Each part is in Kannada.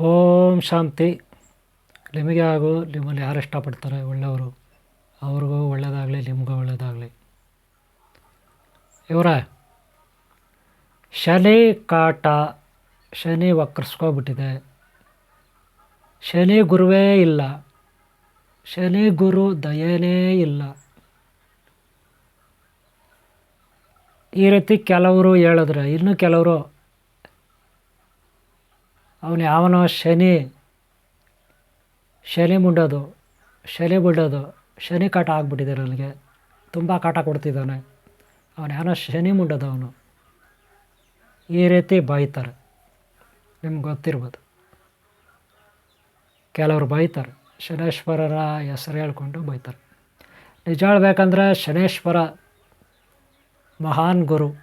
ಓಂ ಶಾಂತಿ. ನಿಮಗೆ ಹಾಗೂ ನಿಮ್ಮಲ್ಲಿ ಯಾರು ಇಷ್ಟಪಡ್ತಾರೆ? ಒಳ್ಳೆಯವರು. ಅವ್ರಿಗೂ ಒಳ್ಳೆಯದಾಗಲಿ, ನಿಮಗೂ ಒಳ್ಳೆಯದಾಗಲಿ. ಇವರ, ಶನಿ ಕಾಟ, ಶನಿ ವಕ್ರಿಸ್ಕೊಬಿಟ್ಟಿದೆ ಶನಿ ಗುರುವೇ ಇಲ್ಲ. ಶನಿ ಗುರು ದಯನೇ ಇಲ್ಲ. ಈ ರೀತಿ ಕೆಲವರು ಹೇಳಿದ್ರೆ, ಇನ್ನು ಕೆಲವರು ಅವನು ಯಾವನೋ ಶನಿ ಶನಿ ಮುಂಡೋದು, ಶನಿ ಬಿಡೋದು ಶನಿ ಕಾಟ ಆಗಿಬಿಟ್ಟಿದೆ ನನಗೆ. ತುಂಬ ಕಾಟ ಕೊಡ್ತಿದ್ದಾನೆ. ಅವನು ಯಾವನೋ ಶನಿ ಮುಂಡೋದು ಅವನು. ಈ ರೀತಿ ಬೈತಾರೆ. ನಿಮ್ಗೆ ಗೊತ್ತಿರ್ಬೋದು. ಕೆಲವರು ಬೈತಾರೆ. ಶನೇಶ್ವರರ ಹೆಸರು ಹೇಳ್ಕೊಂಡು ಬೈತಾರೆ. ನಿಜ ಹೇಳ್ಬೇಕಂದ್ರೆ ಶನೇಶ್ವರ ಮಹಾನ್ ಗುರು.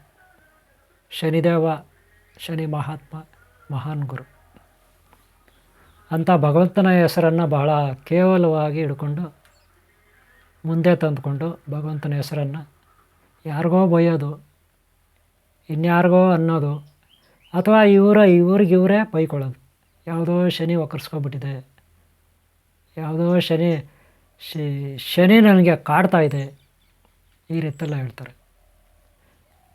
ಶನಿದೇವ, ಶನಿ ಮಹಾತ್ಮ, ಮಹಾನ್ ಗುರು. ಅಂಥ ಭಗವಂತನ ಹೆಸರನ್ನು ಬಹಳ ಕೇವಲವಾಗಿ ಹಿಡ್ಕೊಂಡು ಮುಂದೆ ತಂದುಕೊಂಡು ಭಗವಂತನ ಹೆಸರನ್ನು ಯಾರಿಗೋ ಬೈಯೋದು, ಇನ್ಯಾರಿಗೋ ಅನ್ನೋದು, ಅಥವಾ ಇವರ, ಇವ್ರಿಗೆ ಇವರೇ ಬೈಕೊಳ್ಳೋದು. ಯಾವುದೋ ಶನಿ ಒಕ್ಕರ್ಸ್ಕೊಬಿಟ್ಟಿದೆ, ಯಾವುದೋ ಶನಿ ಶನಿ ನನಗೆ ಕಾಡ್ತಾ ಇದೆ, ಈ ರೀತಿಯೆಲ್ಲ ಹೇಳ್ತಾರೆ.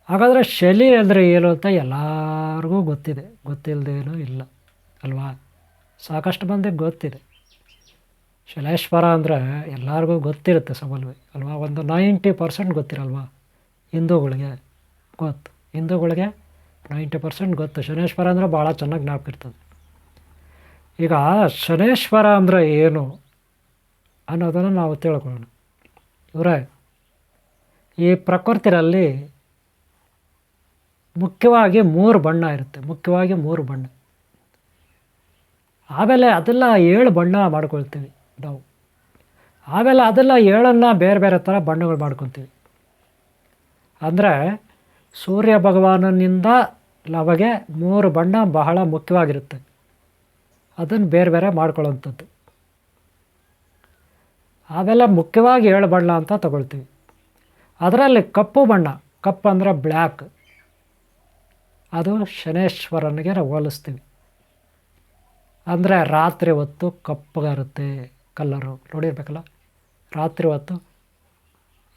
ಹಾಗಾದರೆ ಶನಿ ಅಂದರೆ ಏನು ಅಂತ ಎಲ್ಲರಿಗೂ ಗೊತ್ತಿದೆ ಗೊತ್ತಿಲ್ಲದೇನೂ ಇಲ್ಲ, ಅಲ್ವಾ? ಸಾಕಷ್ಟು ಮಂದಿಗೆ ಗೊತ್ತಿದೆ. ಶಲೇಶ್ವರ ಅಂದರೆ ಎಲ್ಲರಿಗೂ ಗೊತ್ತಿರುತ್ತೆ ಸಬಲ್ವೆ, ಅಲ್ವಾ? ಒಂದು ನೈಂಟಿ ಪರ್ಸೆಂಟ್ ಗೊತ್ತಿರಲ್ವಾ? ಹಿಂದೂಗಳಿಗೆ ಗೊತ್ತು. ಹಿಂದೂಗಳಿಗೆ ನೈಂಟಿ ಪರ್ಸೆಂಟ್ ಗೊತ್ತು. ಶನೇಶ್ವರ ಅಂದರೆ ಭಾಳ ಚೆನ್ನಾಗಿ ಜ್ಞಾಪಕ ಇರ್ತದೆ. ಈಗ ಶನೇಶ್ವರ ಅಂದರೆ ಏನು ಅನ್ನೋದನ್ನು ನಾವು ತಿಳ್ಕೊಳ್ಳೋಣ. ಇವರೇ, ಈ ಪ್ರಕೃತಿಯಲ್ಲಿ ಮುಖ್ಯವಾಗಿ ಮೂರು ಬಣ್ಣ ಇರುತ್ತೆ. ಮುಖ್ಯವಾಗಿ ಮೂರು ಬಣ್ಣ. ಆಮೇಲೆ ಅದೆಲ್ಲ ಏಳು ಬಣ್ಣ ಮಾಡ್ಕೊಳ್ತೀವಿ ನಾವು. ಆಮೇಲೆ ಅದೆಲ್ಲ ಏಳನ್ನು ಬೇರೆ ಬೇರೆ ಥರ ಬಣ್ಣಗಳು ಮಾಡ್ಕೊತೀವಿ ಅಂದರೆ ಸೂರ್ಯ ಭಗವಾನನಿಂದ ನಮಗೆ ಮೂರು ಬಣ್ಣ ಬಹಳ ಮುಖ್ಯವಾಗಿರುತ್ತೆ. ಅದನ್ನು ಬೇರೆ ಬೇರೆ ಮಾಡ್ಕೊಳ್ಳೋಂಥದ್ದು ಆಮೇಲೆ ಮುಖ್ಯವಾಗಿ ಏಳು ಬಣ್ಣ ಅಂತ ತಗೊಳ್ತೀವಿ. ಅದರಲ್ಲಿ ಕಪ್ಪು ಬಣ್ಣ, ಕಪ್ಪು ಅಂದರೆ ಬ್ಲ್ಯಾಕ್. ಅದು ಶನೇಶ್ವರನಿಗೆ ನಾವು ಹೋಲಿಸ್ತೀವಿ. ಅಂದರೆ ರಾತ್ರಿ ಹೊತ್ತು ಕಪ್ಪಗಿರುತ್ತೆ ಕಲ್ಲರು. ನೋಡಿರ್ಬೇಕಲ್ಲ? ರಾತ್ರಿ ಹೊತ್ತು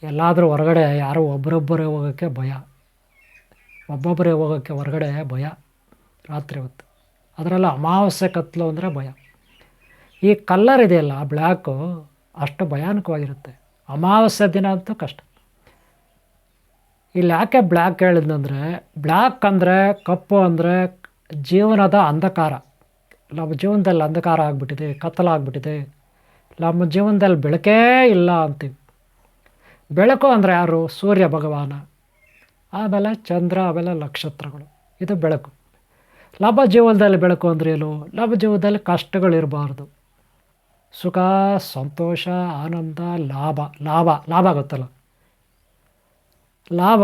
ಎಲ್ಲಾದರೂ ಹೊರಗಡೆ ಯಾರೋ ಒಬ್ಬರೊಬ್ಬರೇ ಹೋಗೋಕ್ಕೆ ಭಯ. ಒಬ್ಬೊಬ್ಬರೇ ಹೋಗೋಕ್ಕೆ ಹೊರಗಡೆ ಭಯ ರಾತ್ರಿ ಹೊತ್ತು. ಅದರಲ್ಲ ಅಮಾವಾಸ್ಯೆ ಕತ್ತಲು ಅಂದರೆ ಭಯ. ಈ ಕಲ್ಲರ್ ಇದೆಯಲ್ಲ ಬ್ಲ್ಯಾಕು ಅಷ್ಟು ಭಯಾನಕವಾಗಿರುತ್ತೆ. ಅಮಾವಾಸ್ಯೆ ದಿನ ಅಂತೂ ಕಷ್ಟ. ಇಲ್ಲಿ ಯಾಕೆ ಬ್ಲ್ಯಾಕ್ ಹೇಳಿದ್ನಂದರೆ, ಬ್ಲ್ಯಾಕ್ ಅಂದರೆ ಕಪ್ಪು ಅಂದರೆ ಜೀವನದ ಅಂಧಕಾರ. ನಮ್ಮ ಜೀವನದಲ್ಲಿ ಅಂಧಕಾರ ಆಗಿಬಿಟ್ಟಿದೆ ಕತ್ತಲಾಗ್ಬಿಟ್ಟಿದೆ ನಮ್ಮ ಜೀವನದಲ್ಲಿ ಬೆಳಕೇ ಇಲ್ಲ ಅಂತೀವಿ. ಬೆಳಕು ಅಂದರೆ ಯಾರು? ಸೂರ್ಯ ಭಗವಾನ. ಆಮೇಲೆ ಚಂದ್ರ, ಆಮೇಲೆ ನಕ್ಷತ್ರಗಳು. ಇದು ಬೆಳಕು. ನಮ್ಮ ಜೀವನದಲ್ಲಿ ಬೆಳಕು ಅಂದರೆ ಏನು? ನಮ್ಮ ಜೀವನದಲ್ಲಿ ಕಷ್ಟಗಳಿರಬಾರ್ದು ಸುಖ, ಸಂತೋಷ, ಆನಂದ, ಲಾಭ. ಲಾಭ ಲಾಭ ಗೊತ್ತಲ್ಲ? ಲಾಭ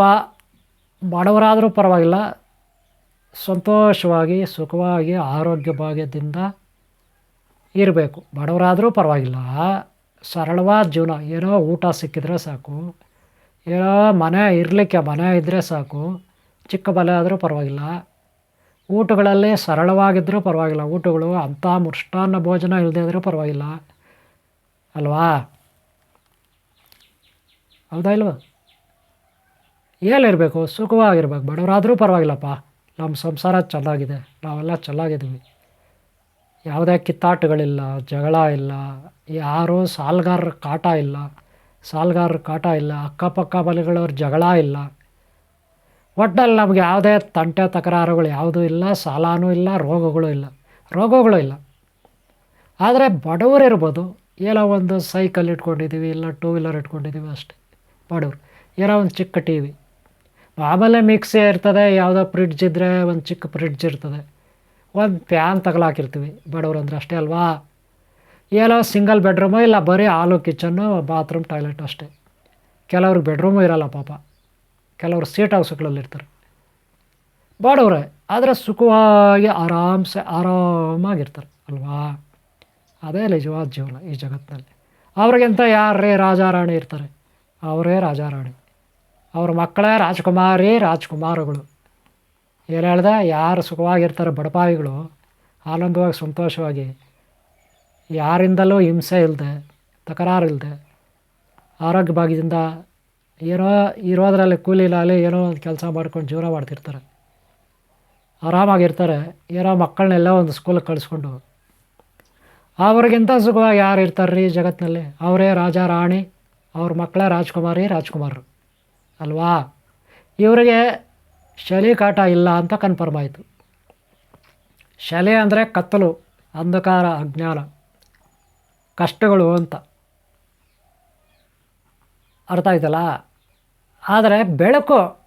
ಬಡವರಾದರೂ ಪರವಾಗಿಲ್ಲ ಸಂತೋಷವಾಗಿ, ಸುಖವಾಗಿ ಆರೋಗ್ಯ ಭಾಗ್ಯದಿಂದ ಇರಬೇಕು. ಬಡವರಾದರೂ ಪರವಾಗಿಲ್ಲ. ಸರಳವಾದ ಜೀವನ. ಏನೋ ಊಟ ಸಿಕ್ಕಿದ್ರೆ ಸಾಕು. ಏನೋ ಮನೆ ಇರಲಿಕ್ಕೆ ಮನೆ ಇದ್ದರೆ ಸಾಕು. ಚಿಕ್ಕ ಬಲೆ ಆದರೂ ಪರವಾಗಿಲ್ಲ. ಊಟಗಳಲ್ಲಿ ಸರಳವಾಗಿದ್ದರೂ ಪರವಾಗಿಲ್ಲ. ಊಟಗಳು ಅಂಥ ಮುಷ್ಟಾನ್ನ ಭೋಜನ ಇಲ್ಲದೇ ಇದ್ದರೂ ಪರವಾಗಿಲ್ಲ. ಅಲ್ವಾ? ಹೌದಾ ಇಲ್ವಾ? ಏನಿರಬೇಕು? ಸುಖವಾಗಿರ್ಬೇಕು. ಬಡವರಾದರೂ ಪರವಾಗಿಲ್ಲಪ್ಪ. ನಮ್ಮ ಸಂಸಾರ ಚೆನ್ನಾಗಿದೆ, ನಾವೆಲ್ಲ ಚೆನ್ನಾಗಿದ್ದೀವಿ. ಯಾವುದೇ ಕಿತ್ತಾಟಗಳಿಲ್ಲ, ಜಗಳ ಇಲ್ಲ, ಯಾರೂ ಸಾಲಗಾರರ ಕಾಟ ಇಲ್ಲ, ಸಾಲಗಾರರ ಕಾಟ ಇಲ್ಲ, ಅಕ್ಕಪಕ್ಕ ಬಲಿಗಳವ್ರ ಜಗಳ ಇಲ್ಲ. ಒಟ್ಟಲ್ಲಿ ನಮಗೆ ಯಾವುದೇ ತಂಟೆ ತಕರಾರುಗಳು ಯಾವುದೂ ಇಲ್ಲ, ಸಾಲನೂ ಇಲ್ಲ, ರೋಗಗಳು ಇಲ್ಲ ರೋಗಗಳು ಇಲ್ಲ. ಆದರೆ ಬಡವರು ಇರ್ಬೋದು, ಏನೋ ಒಂದು ಸೈಕಲ್ ಇಟ್ಕೊಂಡಿದ್ದೀವಿ, ಇಲ್ಲ ಟೂ ವೀಲರ್ ಇಟ್ಕೊಂಡಿದ್ದೀವಿ ಅಷ್ಟೇ. ಬಡವರು, ಏನೋ ಒಂದು ಚಿಕ್ಕ ಟಿ ವಿ. ಆಮೇಲೆ ಮಿಕ್ಸಿ ಇರ್ತದೆ, ಯಾವುದೋ ಫ್ರಿಡ್ಜ್ ಇದ್ದರೆ ಒಂದು ಚಿಕ್ಕ ಫ್ರಿಡ್ಜ್ ಇರ್ತದೆ. ಒಂದು ಫ್ಯಾನ್ ತಗಲಾಕಿರ್ತೀವಿ ಬಡವರು ಅಂದರೆ ಅಷ್ಟೇ ಅಲ್ವಾ? ಏನೋ ಸಿಂಗಲ್ ಬೆಡ್ರೂಮು ಇಲ್ಲ, ಬರೀ ಹಾಲು ಕಿಚನ್ನು ಬಾತ್ರೂಮ್ ಟಾಯ್ಲೆಟ್ ಅಷ್ಟೇ. ಕೆಲವ್ರಿಗೆ ಬೆಡ್ರೂಮು ಇರಲ್ಲ ಪಾಪ. ಕೆಲವರು ಸೀಟ್ ಹೌಸ್ಗಳಲ್ಲಿರ್ತಾರೆ ಬಡವ್ರೆ, ಆದರೆ ಸುಖವಾಗಿ ಆರಾಮ್ಸೆ, ಆರಾಮಾಗಿರ್ತಾರೆ, ಅಲ್ವಾ? ಅದೇ ನಿಜವಾದ ಜೀವನ ಈ ಜಗತ್ತಿನಲ್ಲಿ ಅವ್ರಿಗಿಂತ ಯಾರೇ ರಾಜಾರಾಣಿ ಇರ್ತಾರೆ, ಅವರೇ ರಾಜಾರಾಣಿ. ಅವ್ರ ಮಕ್ಕಳೇ ರಾಜ್ಕುಮಾರಿ ರಾಜ್ಕುಮಾರಗಳು. ಏನು ಹೇಳ್ದೆ? ಯಾರು ಸುಖವಾಗಿರ್ತಾರೆ ಬಡಪಾಯಿಗಳು ಆನಂದವಾಗಿ, ಸಂತೋಷವಾಗಿ. ಯಾರಿಂದಲೂ ಹಿಂಸೆ ಇಲ್ಲದೆ ತಕರಾರು ಇಲ್ಲದೆ ಆರೋಗ್ಯ ಭಾಗ್ಯದಿಂದ ಏನೋ ಇರೋದ್ರಲ್ಲಿ ಕೂಲಿ ಲಾಲಿ ಏನೋ ಒಂದು ಕೆಲಸ ಮಾಡ್ಕೊಂಡು ಜೀವನ ಮಾಡ್ತಿರ್ತಾರೆ. ಆರಾಮಾಗಿರ್ತಾರೆ, ಏನೋ ಮಕ್ಕಳನ್ನೆಲ್ಲ ಒಂದು ಸ್ಕೂಲಿಗೆ ಕಳಿಸ್ಕೊಂಡು. ಅವ್ರಿಗಿಂತ ಸುಖವಾಗಿ ಯಾರು ಇರ್ತಾರೆ ರೀ ಜಗತ್ತಿನಲ್ಲಿ ಅವರೇ ರಾಜ, ರಾಣಿ, ಅವ್ರ ಮಕ್ಕಳೇ ರಾಜ್ಕುಮಾರಿ, ರಾಜ್ಕುಮಾರರು. ಅಲ್ವಾ? ಇವರಿಗೆ ಶಲಿ ಕಾಟ ಇಲ್ಲ ಅಂತ ಕನ್ಫರ್ಮ್ ಆಯಿತು. ಶಲೆ ಅಂದರೆ ಕತ್ತಲು, ಅಂಧಕಾರ, ಅಜ್ಞಾನ, ಕಷ್ಟಗಳು ಅಂತ. ಅರ್ಥ ಆಯ್ತಲ್ಲ? ಆದರೆ ಬೆಳಕು,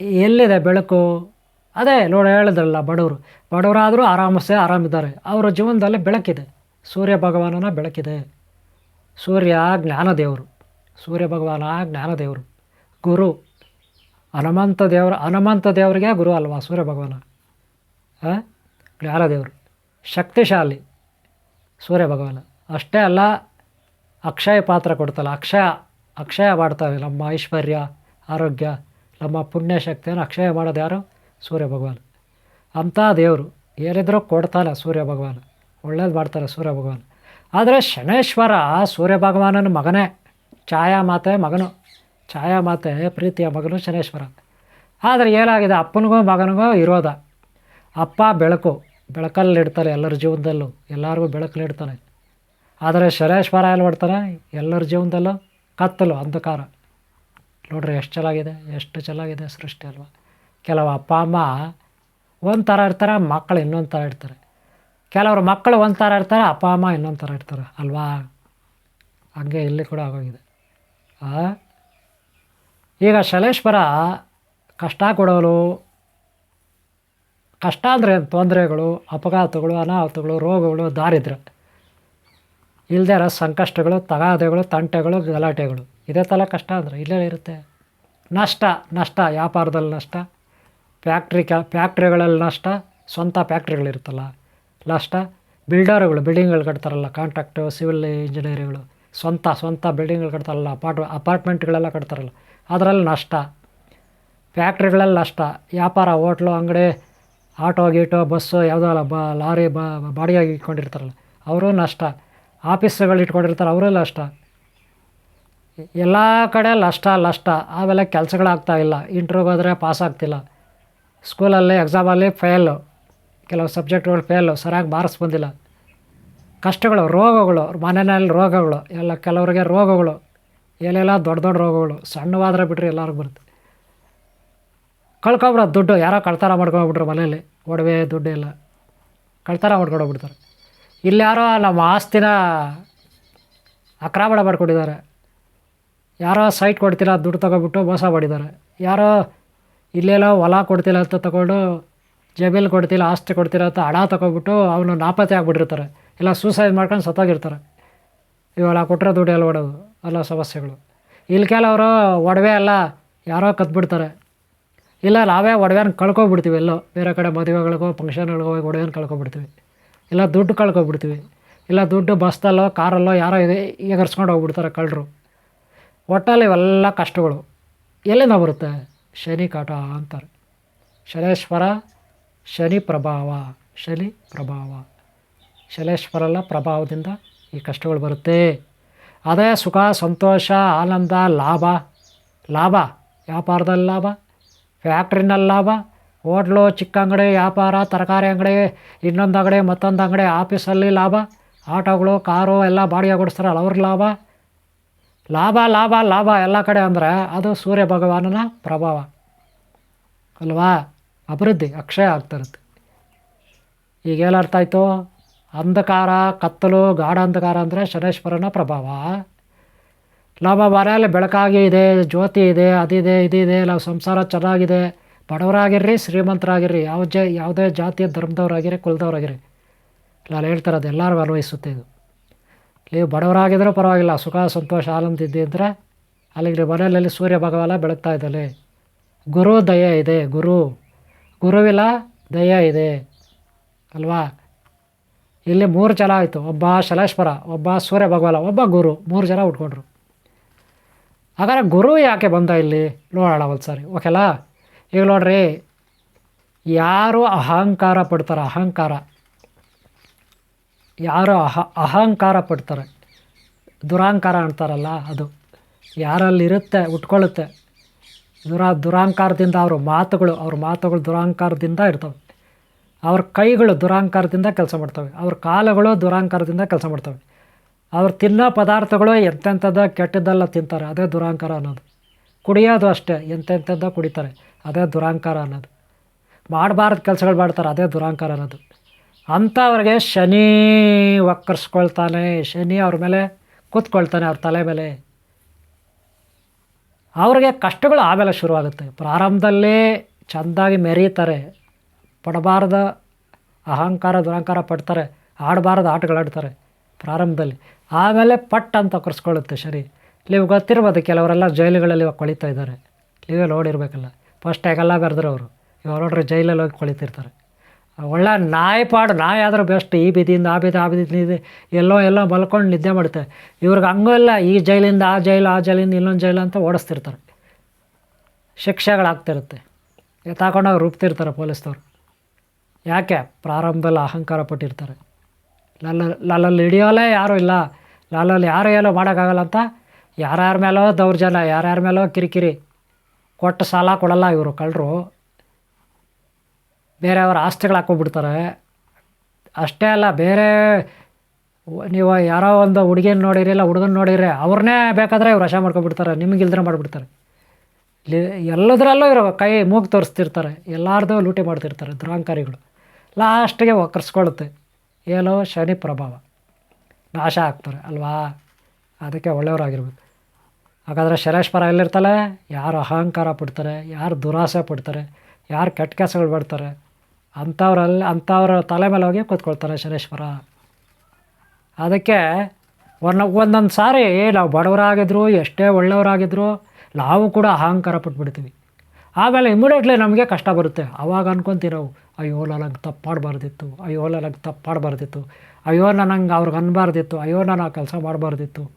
ಎಲ್ಲಿದೆ ಬೆಳಕು? ಅದೇ ನೋಡಿ ಹೇಳಿದ್ರಲ್ಲ ಬಡವರು. ಬಡವರಾದರೂ ಆರಾಮಸೆ ಆರಾಮಿದ್ದಾರೆ. ಅವರ ಜೀವನದಲ್ಲಿ ಬೆಳಕಿದೆ. ಸೂರ್ಯ ಭಗವಾನನ ಬೆಳಕಿದೆ. ಸೂರ್ಯ ಜ್ಞಾನದೇವರು. ಸೂರ್ಯ ಭಗವಾನ ಜ್ಞಾನದೇವರು. ಗುರು. ಹನುಮಂತ ದೇವರ, ಹನುಮಂತ ದೇವರಿಗೆ ಗುರು ಅಲ್ವಾ? ಸೂರ್ಯ ಭಗವಾನ. ದೇವರು. ಶಕ್ತಿಶಾಲಿ ಸೂರ್ಯ ಭಗವಾನ. ಅಷ್ಟೇ ಅಲ್ಲ, ಅಕ್ಷಯ ಪಾತ್ರ ಕೊಡ್ತಲ್ಲ ಅಕ್ಷಯ ಅಕ್ಷಯ ಮಾಡ್ತಾರೆ ನಮ್ಮ ಐಶ್ವರ್ಯ, ಆರೋಗ್ಯ, ನಮ್ಮ ಪುಣ್ಯ ಶಕ್ತಿಯನ್ನು ಅಕ್ಷಯ ಮಾಡೋದು ಯಾರು? ಸೂರ್ಯ ಭಗವಾನ್. ಅಂಥ ದೇವರು ಏನಿದ್ರೂ ಕೊಡ್ತಾನೆ ಸೂರ್ಯ ಭಗವಾನ್. ಒಳ್ಳೇದು ಮಾಡ್ತಾರೆ ಸೂರ್ಯ ಭಗವಾನ್. ಆದರೆ ಶನೇಶ್ವರ ಸೂರ್ಯ ಭಗವಾನನ ಮಗನೇ ಛಾಯಾ ಮಾತೆ ಮಗನು. ಛಾಯಾ ಮಾತೆ ಪ್ರೀತಿಯ ಮಗನು ಶನೇಶ್ವರ. ಆದರೆ ಏನಾಗಿದೆ? ಅಪ್ಪನಿಗೂ ಮಗನಿಗೂ ಇರೋದ ಅಪ್ಪ ಬೆಳಕು ಬೆಳಕಲ್ಲಿ ಇಡ್ತಾರೆ ಎಲ್ಲರ ಜೀವನದಲ್ಲೂ. ಎಲ್ಲರಿಗೂ ಬೆಳಕಲ್ಲಿ ಇಡ್ತಾನೆ ಆದರೆ ಶನೇಶ್ವರ ಎಲ್ಲಿ ಮಾಡ್ತಾನೆ? ಎಲ್ಲರ ಜೀವನದಲ್ಲೂ ಕತ್ತಲು, ಅಂಧಕಾರ. ನೋಡ್ರಿ ಎಷ್ಟು ಚೆನ್ನಾಗಿದೆ ಎಷ್ಟು ಚೆನ್ನಾಗಿದೆ ಸೃಷ್ಟಿ ಅಲ್ವಾ. ಕೆಲವು ಅಪ್ಪ, ಅಮ್ಮ ಒಂದು ಇರ್ತಾರೆ, ಮಕ್ಕಳು ಇನ್ನೊಂದು ಥರ ಇರ್ತಾರೆ. ಕೆಲವರು ಮಕ್ಕಳು ಒಂದು ಥರ ಇರ್ತಾರೆ, ಅಪ್ಪ, ಅಮ್ಮ ಇನ್ನೊಂದು ಥರ ಇರ್ತಾರೆ ಅಲ್ವಾ. ಹಂಗೆ ಇಲ್ಲಿ ಕೂಡ ಆಗೋಗಿದೆ. ಆ? ಈಗ ಶಲೇಶ್ವರ ಕಷ್ಟ ಕೊಡೋರು ಕಷ್ಟ ಅಂದರೆ ತೊಂದರೆಗಳು, ಅಪಘಾತಗಳು, ಅನಾಹುತಗಳು, ರೋಗಗಳು ದಾರಿದ್ರ ಇಲ್ಲದೆ ಇರೋ ಸಂಕಷ್ಟಗಳು, ತಗಾದೆಗಳು, ತಂಟೆಗಳು, ಗಲಾಟೆಗಳು. ಇದೇ ಥರ ಕಷ್ಟ ಅಂದರೆ ಇಲ್ಲೇ ಇರುತ್ತೆ. ನಷ್ಟ ನಷ್ಟ, ವ್ಯಾಪಾರದಲ್ಲಿ ನಷ್ಟ, ಫ್ಯಾಕ್ಟ್ರಿ ಕ, ಫ್ಯಾಕ್ಟ್ರಿಗಳಲ್ಲಿ ನಷ್ಟ, ಸ್ವಂತ ಫ್ಯಾಕ್ಟ್ರಿಗಳಿರುತ್ತಲ್ಲ, ನಷ್ಟ. ಬಿಲ್ಡರ್ಗಳು, ಬಿಲ್ಡಿಂಗ್ಗಳು ಕಟ್ತಾರಲ್ಲ ಕಾಂಟ್ರಾಕ್ಟು ಸಿವಿಲ್ ಇಂಜಿನಿಯರಿಂಗ್ಗಳು ಸ್ವಂತ ಸ್ವಂತ ಬಿಲ್ಡಿಂಗ್ಗಳು ಕಟ್ತಾರಲ್ಲ, ಅಪಾರ್ಟ್, ಅಪಾರ್ಟ್ಮೆಂಟ್ಗಳೆಲ್ಲ ಕಟ್ತಾರಲ್ಲ. ಅದರಲ್ಲಿ ನಷ್ಟ. ಫ್ಯಾಕ್ಟ್ರಿಗಳಲ್ಲಿ ನಷ್ಟ. ವ್ಯಾಪಾರ, ಹೋಟ್ಲು, ಅಂಗಡಿ, ಆಟೋ, ಗೀಟೋ, ಬಸ್ಸು, ಯಾವುದೋ ಅಲ್ಲ, ಬ, ಲಾರಿ ಬಾಡಿಗೆಗೆ ಇಟ್ಕೊಂಡಿರ್ತಾರಲ್ಲ, ಅವರು ನಷ್ಟ. ಆಫೀಸ್ಗಳು ಇಟ್ಕೊಂಡಿರ್ತಾರೆ, ಅವರೂ ನಷ್ಟ. ಎಲ್ಲ ಕಡೆ ನಷ್ಟ ನಷ್ಟ. ಆಮೇಲೆ ಕೆಲಸಗಳಾಗ್ತಾ ಇಲ್ಲ. ಇಂಟ್ರ್ಯೂಗೆ ಹೋದರೆ ಪಾಸ್ ಆಗ್ತಿಲ್ಲ. ಸ್ಕೂಲಲ್ಲಿ ಎಕ್ಸಾಮಲ್ಲಿ ಫೇಲು. ಕೆಲವು ಸಬ್ಜೆಕ್ಟ್ಗಳು ಫೇಲು, ಸರಿಯಾಗಿ ಮಾರ್ಕ್ಸ್ ಬಂದಿಲ್ಲ. ಕಷ್ಟಗಳು, ರೋಗಗಳು, ಮನೆಯಲ್ಲಿ ರೋಗಗಳು, ಎಲ್ಲ ಕೆಲವರಿಗೆ ರೋಗಗಳು. ಎಲ್ಲೆಲ್ಲ ದೊಡ್ಡ ದೊಡ್ಡ ರೋಗಗಳು, ಸಣ್ಣವಾದ್ರೆ ಬಿಟ್ಟರೆ ಎಲ್ಲರಿಗೂ ಬರುತ್ತೆ. ಕಳ್ಕೊಬಿಡೋದು ದುಡ್ಡು, ಯಾರೋ ಕಳ್ತಾರ ಮಾಡ್ಕೊಂಡ್ಬಿಟ್ರು ಮನೆಯಲ್ಲಿ, ಒಡವೆ, ದುಡ್ಡು ಎಲ್ಲ. ಕಳ್ತಾರ ಮಾಡ್ಕೊಂಡೋಗ್ಬಿಡ್ತಾರೆ ಇಲ್ಲಿ ಯಾರೋ ನಮ್ಮ ಆಸ್ತಿನ ಆಕ್ರಮಣ ಮಾಡ್ಕೊಂಡಿದ್ದಾರೆ. ಯಾರೋ ಸೈಟ್ ಕೊಡ್ತಿಲ್ಲ, ದುಡ್ಡು ತೊಗೊಬಿಟ್ಟು ಮೋಸ ಮಾಡಿದ್ದಾರೆ. ಯಾರೋ ಇಲ್ಲೆಲ್ಲ ಹೊಲ ಕೊಡ್ತಿಲ್ಲ ಅಂತ ತಗೊಂಡು ಜಮೀನು ಕೊಡ್ತಿಲ್ಲ, ಆಸ್ತಿ ಕೊಡ್ತಿಲ್ಲ ಅಂತ ಹಣ ತೊಗೊಬಿಟ್ಟು ಅವನು ನಾಪತ್ತೆ ಆಗಿಬಿಟ್ಟಿರ್ತಾರೆ. ಇಲ್ಲ ಸೂಸೈಡ್ ಮಾಡ್ಕೊಂಡು ಸತ್ತೋಗಿರ್ತಾರೆ. ಇವೆಲ್ಲ ಕೊಟ್ಟರೆ ದುಡ್ಡು ಎಲ್ಲ ಒಡೋದು ಎಲ್ಲ ಸಮಸ್ಯೆಗಳು. ಇಲ್ಲಿ ಕೆಲವರು ಒಡವೆ ಎಲ್ಲ ಯಾರೋ ಕತ್ಬಿಡ್ತಾರೆ ಇಲ್ಲ ನಾವೇ ಒಡವೆನ ಕಳ್ಕೊಬಿಡ್ತೀವಿ ಎಲ್ಲೋ. ಬೇರೆ ಕಡೆ ಮದುವೆಗಳಿಗೋ, ಫಂಕ್ಷನ್ಗಳಿಗೋ ಹೋಗಿ ಒಡವೆನ ಕಳ್ಕೊಬಿಡ್ತೀವಿ. ಇಲ್ಲ ದುಡ್ಡು ಕಳ್ಕೊಬಿಡ್ತೀವಿ. ಇಲ್ಲ ದುಡ್ಡು ಬಸ್ದಲ್ಲೋ ಕಾರಲ್ಲೋ ಯಾರೋ ಎಗರ್ಸ್ಕೊಂಡು ಹೋಗ್ಬಿಡ್ತಾರೆ ಕಳ್ಳರು. ಒಟ್ಟಲ್ಲಿ ಇವೆಲ್ಲ ಕಷ್ಟಗಳು. ಎಲ್ಲಿಂದ ಬರುತ್ತೆ? ಶನಿ ಕಾಟ ಅಂತಾರೆ. ಶನೇಶ್ವರ, ಶನಿ ಪ್ರಭಾವ. ಶನಿ ಪ್ರಭಾವ. ಶನೇಶ್ವರಲ್ಲ ಪ್ರಭಾವದಿಂದ ಈ ಕಷ್ಟಗಳು ಬರುತ್ತೆ. ಅದೇ ಸುಖ, ಸಂತೋಷ, ಆನಂದ, ಲಾಭ. ಲಾಭ, ವ್ಯಾಪಾರದಲ್ಲಿ ಲಾಭ. ಫ್ಯಾಕ್ಟ್ರಿನಲ್ಲಿ ಲಾಭ. ಹೋಟ್ಲು, ಚಿಕ್ಕ ಅಂಗಡಿ, ವ್ಯಾಪಾರ, ತರಕಾರಿ ಅಂಗಡಿ, ಇನ್ನೊಂದು ಅಂಗಡಿ, ಮತ್ತೊಂದು ಅಂಗಡಿ, ಆಫೀಸಲ್ಲಿ ಲಾಭ. ಆಟೋಗಳು, ಕಾರು, ಎಲ್ಲ ಬಾಡಿಗೆ ಕೊಡಿಸ್ತಾರಲ್ಲ ಅವ್ರ ಲಾಭ. ಲಾಭ ಲಾಭ ಲಾಭ ಎಲ್ಲ ಕಡೆ ಅಂದರೆ ಅದು ಸೂರ್ಯ ಭಗವಾನನ ಪ್ರಭಾವ. ಅಲ್ವಾ? ಅಭಿವೃದ್ಧಿ, ಅಕ್ಷಯ ಆಗ್ತಿರುತ್ತೆ ಅರ್ಥ ಆಯಿತು? ಅಂಧಕಾರ, ಕತ್ತಲು, ಗಾಢ ಅಂಧಕಾರ ಅಂದರೆ ಶನೇಶ್ವರನ ಪ್ರಭಾವ. ನಮ್ಮ ಮನೆಯಲ್ಲಿ ಬೆಳಕಾಗಿ ಇದೆ, ಜ್ಯೋತಿ ಇದೆ ಅದಿದೆ ಇದಿದೆ ನಾವು ಸಂಸಾರ ಚೆನ್ನಾಗಿದೆ. ಬಡವರಾಗಿರ್ರಿ, ಶ್ರೀಮಂತರಾಗಿರ್ರಿ ಯಾವ ಜ ಯಾವುದೇ ಜಾತಿಯ ಧರ್ಮದವರಾಗಿರಿ ಕುಲದವರಾಗಿರಿ ನಾನು ಹೇಳ್ತಾರೆ, ಅದು ಎಲ್ಲರೂ ಅನ್ವಯಿಸುತ್ತೆ ಇದು. ನೀವು ಬಡವರಾಗಿದ್ದರೂ ಪರವಾಗಿಲ್ಲ, ಸುಖ, ಸಂತೋಷ, ಆನಂದ ಇದ್ದಿದ್ರೆ ಅಲ್ಲಿಗೆ ನೀವು ಮನೆಯಲ್ಲಿ ಸೂರ್ಯ ಭಗವಾನ ಬೆಳಗ್ತಾ ಇದ್ದಾನೆ. ಗುರು, ದಯೆ ಇದೆ, ಗುರು. ಗುರುವಿಲ್ಲ, ದಯ ಇದೆ. ಅಲ್ವಾ? ಇಲ್ಲಿ ಮೂರು ಜನ ಆಯಿತು. ಒಬ್ಬ ಶಲೇಶ್ವರ, ಒಬ್ಬ ಸೂರ್ಯ ಭಗವಾನ, ಒಬ್ಬ ಗುರು. ಮೂರು ಜನ ಉಟ್ಕೊಂಡ್ರು. ಹಾಗಾದ್ರೆ ಗುರು ಯಾಕೆ ಬಂದ ಇಲ್ಲಿ? ನೋಡೋಣ ಒಂದು ಸಾರಿ ಓಕೆಲಾ ಈಗ ನೋಡ್ರಿ, ಯಾರು ಅಹಂಕಾರ ಪಡ್ತಾರೆ? ಅಹಂಕಾರ. ಯಾರು ಅಹ, ಅಹಂಕಾರ ಪಡ್ತಾರೆ? ದುರಾಂಕಾರ ಅಂತಾರಲ್ಲ ಅದು. ಯಾರಲ್ಲಿರುತ್ತೆ? ಉಟ್ಕೊಳ್ಳುತ್ತೆ. ದುರಾ, ದುರಾಂಕಾರದಿಂದ ಅವ್ರ ಮಾತುಗಳು ಅವ್ರ ಮಾತುಗಳು ದುರಾಂಕಾರದಿಂದ ಇರ್ತವೆ. ಅವ್ರ ಕೈಗಳು ದುರಾಂಕಾರದಿಂದ ಕೆಲಸ ಮಾಡ್ತವೆ. ಅವ್ರ ಕಾಲುಗಳು ದುರಾಂಕಾರದಿಂದ ಕೆಲಸ ಮಾಡ್ತವೆ. ಅವ್ರು ತಿನ್ನೋ ಪದಾರ್ಥಗಳು ಎಂತೆಂಥದ್ದು ಕೆಟ್ಟದ್ದೆಲ್ಲ ತಿಂತಾರೆ. ಅದೇ ದುರಾಂಕಾರ ಅನ್ನೋದು. ಕುಡಿಯೋದು ಅಷ್ಟೇ. ಎಂತೆಂಥದ್ದು ಕುಡಿತಾರೆ. ಅದೇ ದುರಾಂಕಾರ ಅನ್ನೋದು. ಮಾಡಬಾರ್ದು ಕೆಲಸಗಳು ಮಾಡ್ತಾರೆ. ಅದೇ ದುರಾಂಕಾರ ಅನ್ನೋದು. ಅಂಥವ್ರಿಗೆ ಶನಿ ಒಕ್ಕರ್ಸ್ಕೊಳ್ತಾನೆ ಶನಿ ಅವ್ರ ಮೇಲೆ ಕೂತ್ಕೊಳ್ತಾನೆ ಅವ್ರ ತಲೆ ಮೇಲೆ. ಅವ್ರಿಗೆ ಕಷ್ಟಗಳು ಆಮೇಲೆ ಶುರುವಾಗುತ್ತೆ. ಪ್ರಾರಂಭದಲ್ಲೇ ಚೆಂದಾಗಿ ಮೆರೀತಾರೆ. ಪಡಬಾರ್ದ ಅಹಂಕಾರ, ದುರಹಂಕಾರ ಪಡ್ತಾರೆ, ಆಡಬಾರ್ದು ಆಟಗಳಾಡ್ತಾರೆ ಪ್ರಾರಂಭದಲ್ಲಿ. ಆಮೇಲೆ ಪಟ್ ಅಂತ ಕರ್ಸ್ಕೊಳ್ಳುತ್ತೆ ಸರಿ ನೀವು ಗೊತ್ತಿರ್ಬೋದು ಕೆಲವರೆಲ್ಲ ಜೈಲುಗಳಲ್ಲಿ ಇವಾಗ ಕೊಳಿತಾ ಇದ್ದಾರೆ. ನೀವೇ ನೋಡಿರ್ಬೇಕಲ್ಲ. ಫಸ್ಟ್ ಹೇಗೆಲ್ಲ ಬೆರೆದ್ರು ಅವರು. ಇವಾಗ ನೋಡ್ರಿ ಜೈಲಲ್ಲಿ ಹೋಗಿ ಕೊಳಿತಿರ್ತಾರೆ. ಒಳ್ಳೆ ನಾಯಿ ಪಾಡು, ನಾಯಿ ಆದರೂ ಬೆಸ್ಟ್ ಈ ಬಿದಿಯಿಂದ ಆ ಬಿದ್ದು ಆ ಬಿದ್ದು ಎಲ್ಲೋ ಎಲ್ಲೋ ಮಲ್ಕೊಂಡು ನಿದ್ದೆ ಮಾಡುತ್ತೆ. ಇವ್ರಿಗೆ ಹಂಗೂ ಇಲ್ಲ, ಈ ಜೈಲಿಂದ ಆ ಜೈಲು, ಆ ಜೈಲಿಂದ ಇನ್ನೊಂದು ಜೈಲು ಅಂತ ಓಡಿಸ್ತಿರ್ತಾರೆ. ಶಿಕ್ಷೆಗಳಾಗ್ತಿರುತ್ತೆ. ಎತ್ತಾಕೊಂಡೋಗಿ ರೂಪ್ತಿರ್ತಾರೆ ಪೊಲೀಸ್ನವ್ರು ಯಾಕೆ? ಪ್ರಾರಂಭದಲ್ಲಿ ಅಹಂಕಾರ ಪಟ್ಟಿರ್ತಾರೆ. ಲಾಲ, ಲಾಲಲ್ಲಿ ಹಿಡಿಯೋಲೇ ಯಾರೂ ಇಲ್ಲ. ಲಾಲಲ್ಲಿ ಯಾರೂ ಏನೋ ಮಾಡೋಕ್ಕಾಗಲ್ಲ ಅಂತ ಯಾರ್ಯಾರ ಮೇಲೋ ದೌರ್ಜನ್ಯ, ಯಾರ್ಯಾರ ಮೇಲೋ ಕಿರಿಕಿರಿ. ಕೊಟ್ಟು ಸಾಲ ಕೊಡಲ್ಲ ಇವರು ಕಳ್ಳರು. ಬೇರೆಯವ್ರ ಆಸ್ತಿಗಳು ಹಾಕ್ಕೊಬಿಡ್ತಾರೆ ಅಷ್ಟೇ ಅಲ್ಲ, ಬೇರೆ ನೀವು ಯಾರೋ ಒಂದು ಹುಡುಗಿನ ನೋಡಿರಿ, ಇಲ್ಲ ಹುಡುಗನ ನೋಡಿರಿ, ಅವ್ರನ್ನೇ ಬೇಕಾದರೆ ಇವ್ರು ವಶ ಮಾಡ್ಕೊಬಿಡ್ತಾರೆ ನಿಮ್ಗೆ ಇಲ್ದ್ರೆ ಮಾಡಿಬಿಡ್ತಾರೆ. ಎಲ್ಲದರಲ್ಲೂ ಇವರು ಕೈ ಮೂಗು ತೋರಿಸ್ತಿರ್ತಾರೆ. ಎಲ್ಲಾರ್ದು ಲೂಟಿ ಮಾಡ್ತಿರ್ತಾರೆ ದುರಾಂಕಾರಿಗಳು ಲಾಸ್ಟಿಗೆ ಒಕ್ಕರ್ಸ್ಕೊಳ್ಳುತ್ತೆ ಏನೋ ಶನಿ ಪ್ರಭಾವ. ನಾಶ ಆಗ್ತಾರೆ, ಅಲ್ವಾ? ಅದಕ್ಕೆ ಒಳ್ಳೆಯವರಾಗಿರ್ಬೇಕು. ಹಾಗಾದರೆ ಶರೇಶ್ವರ ಎಲ್ಲಿರ್ತಾಳೆ? ಯಾರು ಅಹಂಕಾರ ಪಡ್ತಾರೆ, ಯಾರು ದುರಾಸೆ ಪಡ್ತಾರೆ, ಯಾರು ಕೆಟ್ಟ ಕೆಲಸಗಳು ಬಿಡ್ತಾರೆ ಅಂಥವ್ರಲ್ಲಿ ಅಂಥವ್ರ ತಲೆ ಮೇಲೆ ಹೋಗಿ ಕೂತ್ಕೊಳ್ತಾರೆ ಶರೇಶ್ವರ ಅದಕ್ಕೆ ಒಂದು, ಒಂದೊಂದು ಸಾರಿ ನಾವು ಬಡವರಾಗಿದ್ರು, ಎಷ್ಟೇ ಒಳ್ಳೆಯವರಾಗಿದ್ರು, ನಾವು ಕೂಡ ಅಹಂಕಾರ ಪಟ್ಬಿಡ್ತೀವಿ. ಆಮೇಲೆ ಇಮಿಡಿಯೇಟ್ಲಿ ನಮಗೆ ಕಷ್ಟ ಬರುತ್ತೆ. ಆವಾಗ ಅನ್ಕೊತೀವಿ ನಾವು ಅಯ್ಯೋ ನನಗೆ ತಪ್ಪಾಡಬಾರ್ದಿತ್ತು ಅಯ್ಯೋ ನನಗೆ ತಪ್ಪಾಡಬಾರ್ದಿತ್ತು ಅಯ್ಯೋ ನನಗೆ ಅವ್ರಿಗೆ ಅನ್ನಬಾರ್ದಿತ್ತು ಅಯ್ಯೋ ನಾನು ಕೆಲಸ ಮಾಡಬಾರ್ದಿತ್ತು.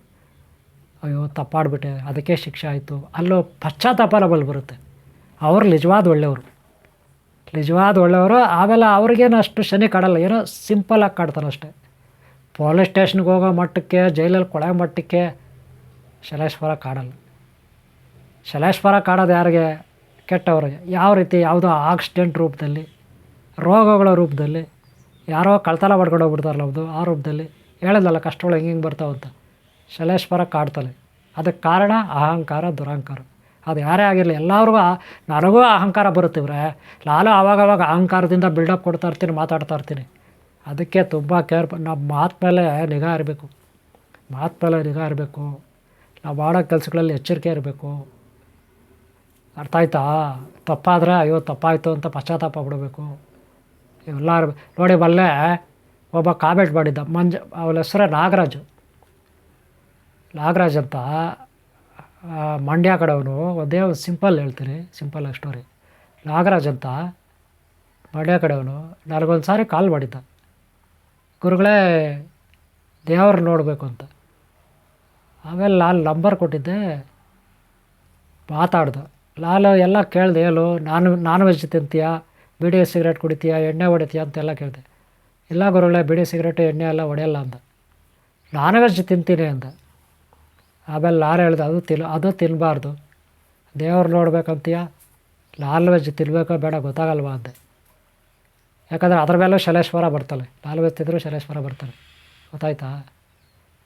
ಅಯ್ಯೋ ತಪ್ಪಾಡ್ಬಿಟ್ಟೆ ಅದಕ್ಕೆ ಶಿಕ್ಷೆ ಆಯಿತು. ಅಲ್ಲೋ ಪಶ್ಚಾತ್ತಾಪ ಬಲ್ ಬರುತ್ತೆ. ಅವರು ನಿಜವಾದ ಒಳ್ಳೆಯವರು. ನಿಜವಾದ ಒಳ್ಳೆಯವರು, ಆಮೇಲೆ ಅವ್ರಿಗೇನು ಅಷ್ಟು ಶನಿ ಕಾಡಲ್ಲ, ಏನೋ ಸಿಂಪಲಾಗಿ ಕಾಡ್ತಾರೆ ಅಷ್ಟೇ. ಪೊಲೀಸ್ ಸ್ಟೇಷನ್ಗೆ ಹೋಗೋ ಮಟ್ಟಕ್ಕೆ, ಜೈಲಲ್ಲಿ ಕೊಳೆ ಮಟ್ಟಕ್ಕೆ ಶಲೇಶ್ವರ ಕಾಡಲ್ಲ. ಶಲೇಶ್ವರ ಕಾಡೋದು ಯಾರಿಗೆ? ಕೆಟ್ಟವ್ರಿಗೆ. ಯಾವ ರೀತಿ? ಯಾವುದೋ ಆಕ್ಸಿಡೆಂಟ್ ರೂಪದಲ್ಲಿ. ರೋಗಗಳ ರೂಪದಲ್ಲಿ ಯಾರೋ ಕಳ್ತನ ಮಾಡ್ಕೊಂಡು ಹೋಗ್ಬಿಡ್ತಾರಲ್ಲ ಅದು ಆ ರೂಪದಲ್ಲಿ ಹೇಳಿದ್ನಲ್ಲ ಕಷ್ಟಗಳು ಹೆಂಗೆ ಹೆಂಗೆ ಬರ್ತಾವಂತ ಶಲೇಶ್ವರ ಕಾಡ್ತಲೆ. ಅದಕ್ಕೆ ಕಾರಣ ಅಹಂಕಾರ, ದುರಹಂಕಾರ. ಅದು ಯಾರೇ ಆಗಿರಲಿ, ಎಲ್ಲರಿಗೂ ನನಗೂ ಅಹಂಕಾರ ಬರುತ್ತಿವ್ರೆ ನಾನು ಆವಾಗವಾಗ ಅಹಂಕಾರದಿಂದ ಬಿಲ್ಡಪ್ ಕೊಡ್ತಾ ಇರ್ತೀನಿ, ಮಾತಾಡ್ತಾ ಇರ್ತೀನಿ. ಅದಕ್ಕೆ ತುಂಬ ಕೇರ್ ನಮ್ಮ ಮಾತು ಮೇಲೆ ನಿಗಾ ಇರಬೇಕು. ಮಾತು ಮೇಲೆ ನಿಗಾ ಇರಬೇಕು. ನಾವು ಮಾಡೋ ಕೆಲಸಗಳಲ್ಲಿ ಎಚ್ಚರಿಕೆ ಇರಬೇಕು. ಅರ್ಥ ಆಯ್ತಾ? ತಪ್ಪಾದರೆ, ಅಯ್ಯೋ, ತಪ್ಪಾಯಿತು ಅಂತ ಪಶ್ಚಾತ್ತಾಪ ಬಿಡಬೇಕು ಇವೆಲ್ಲ ನೋಡಿ ಬಲ್ಲೆ, ಒಬ್ಬ ಕಾಮೆಂಟ್ ಮಾಡಿದ್ದ, ಮಂಜ, ಅವಳ ಹೆಸರೇ ನಾಗರಾಜು. ನಾಗರಾಜ್ ಅಂತ ಮಂಡ್ಯ ಕಡೆಯವನು ಒಂದೇ ಒಂದು ಸಿಂಪಲ್ ಹೇಳ್ತೀನಿ, ಸಿಂಪಲ್ ಸ್ಟೋರಿ ನಾಗರಾಜ್ ಅಂತ ಮಂಡ್ಯ ಕಡೆಯವನು ನನಗೊಂದು ಸಾರಿ ಕಾಲ್ ಮಾಡಿದ್ದ. ಗುರುಗಳೇ ದೇವ್ರು ನೋಡಬೇಕು ಅಂತ. ಆಮೇಲೆ ನಾನು ನಂಬರ್ ಕೊಟ್ಟಿದ್ದೆ, ಮಾತಾಡ್ದೆ. ನಾನು ಎಲ್ಲ ಕೇಳ್ದೆ, ಹೇಳು, ನಾನು, ನಾನ್ ವೆಜ್ ತಿಂತೀಯಾ? ಬೀಡಿ ಸಿಗರೇಟ್ ಕುಡಿತೀಯಾ, ಎಣ್ಣೆ ಹೊಡಿತೀಯಾ ಅಂತೆಲ್ಲ ಕೇಳಿದೆ. ಇಲ್ಲ ಗುರುಗಳೇ ಬೀಡಿ ಸಿಗರೇಟು, ಎಣ್ಣೆ ಎಲ್ಲ ಹೊಡೆಯಲ್ಲ ಅಂದ. ನಾನ್ ವೆಜ್ ತಿಂತೀನಿ ಅಂದ. ಆಮೇಲೆ ನಾನು ಹೇಳ್ದೆ, ಅದು ತಿನ್, ಅದು ತಿನ್ನಬಾರ್ದು ದೇವ್ರು ನೋಡ್ಬೇಕಂತೀಯ? ಲಾಲ್ ವೆಜ್ ತಿನ್ಬೇಕೋ ಬೇಡ, ಗೊತ್ತಾಗಲ್ವಾ ಅಂದೆ. ಯಾಕಂದರೆ ಅದ್ರ ಮೇಲೂ ಶಲೇಶ್ವರ ಬರ್ತಾಳೆ ಲಾಲ್ ವೆಜ್ ತಿಂದರೂ ಶಲೇಶ್ವರ ಬರ್ತಾರೆ. ಗೊತ್ತಾಯ್ತಾ?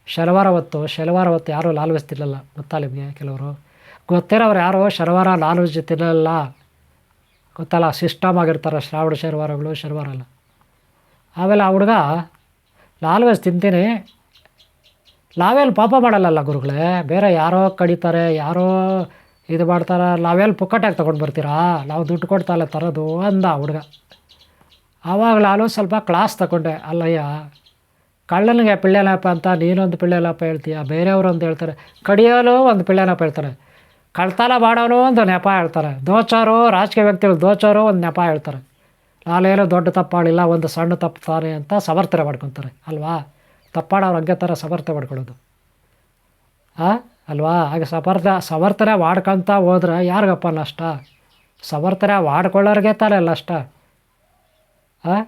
ಶನಿವಾರ ಹೊತ್ತು ಶನಿವಾರ ಹೊತ್ತು ಯಾರೂ ಲಾಲ್ ವೆಜ್ ತಿನ್ನಲ್ಲ. ಗೊತ್ತಾ ನಿಮಗೆ ಕೆಲವರು? ಗೊತ್ತಿರೋರು ಯಾರು ಶನಿವಾರ ನಾನ್ ವೆಜ್ ತಿನ್ನಲ್ಲ? ಗೊತ್ತಲ್ಲ ಸಿಸ್ಟಮ್ ಆಗಿರ್ತಾರೆ, ಶ್ರಾವಣ, ಶನಿವಾರಗಳು, ಶನಿವಾರ ಎಲ್ಲ. ಆಮೇಲೆ ಆ ಹುಡುಗ ನಾನ್ ವೆಜ್ ತಿಂತೀನಿ. ನಾವೇನು ಪಾಪ ಮಾಡಲ್ಲಲ್ಲ ಗುರುಗಳೇ, ಬೇರೆ ಯಾರೋ ಕಡಿತಾರೆ, ಯಾರೋ ಇದು ಮಾಡ್ತಾರೆ ನಾವೆಲ್ಲಿ ಪುಕ್ಕಟ್ಟಾಗಿ ತೊಗೊಂಡು ಬರ್ತೀರಾ? ನಾವು ದುಡ್ಡು ಕೊಡ್ತಾಯಿಲ್ಲ ತರೋದು ಅಂದ ಹುಡುಗ. ಆವಾಗ ನಾನು ಸ್ವಲ್ಪ ಕ್ಲಾಸ್ ತಗೊಂಡೆ ಅಲ್ಲಯ್ಯ, ಕಳ್ಳನಿಗೆ ಪಿಳ್ಳೆನಪ್ಪ ಅಂತ ನೀನೊಂದು ಪಿಳ್ಳೆನಪ್ಪ ಹೇಳ್ತೀಯ? ಬೇರೆಯವರು ಒಂದು ಹೇಳ್ತಾರೆ ಕಡಿಯೋನು ಒಂದು ಪಿಳ್ಳೆನಪ್ಪ ಹೇಳ್ತಾರೆ. ಕಳ್ತನ ಮಾಡೋನು ಒಂದು ನೆಪ ಹೇಳ್ತಾರೆ. ದೋಚೋರು, ರಾಜಕೀಯ ವ್ಯಕ್ತಿಗಳು ದೋಚೋರು ಒಂದು ನೆಪ ಹೇಳ್ತಾರೆ. ನಾನೇನು ದೊಡ್ಡ ತಪ್ಪಾಳಿಲ್ಲ ಒಂದು ಸಣ್ಣ ತಪ್ಪು ತಾನೆ ಅಂತ ಸಮರ್ಥನೆ ಮಾಡ್ಕೊತಾರೆ. ಅಲ್ವಾ? ತಪ್ಪಾಡೋರು ಹಂಗೆ ಥರ ಸಮರ್ಥನೆ ಮಾಡ್ಕೊಳ್ಳೋದು. ಹಾಂ ಅಲ್ವಾ? ಹಾಗೆ ಸಮರ್ಥ, ಸಮರ್ಥನೆ ಮಾಡ್ಕೊತ ಹೋದ್ರೆ ಯಾರಿಗಪ್ಪ ನಷ್ಟ? ಸಮರ್ಥನೆ ಮಾಡ್ಕೊಳ್ಳೋರಿಗೆ ತಾನೇ ನಷ್ಟ. ಹಾಂ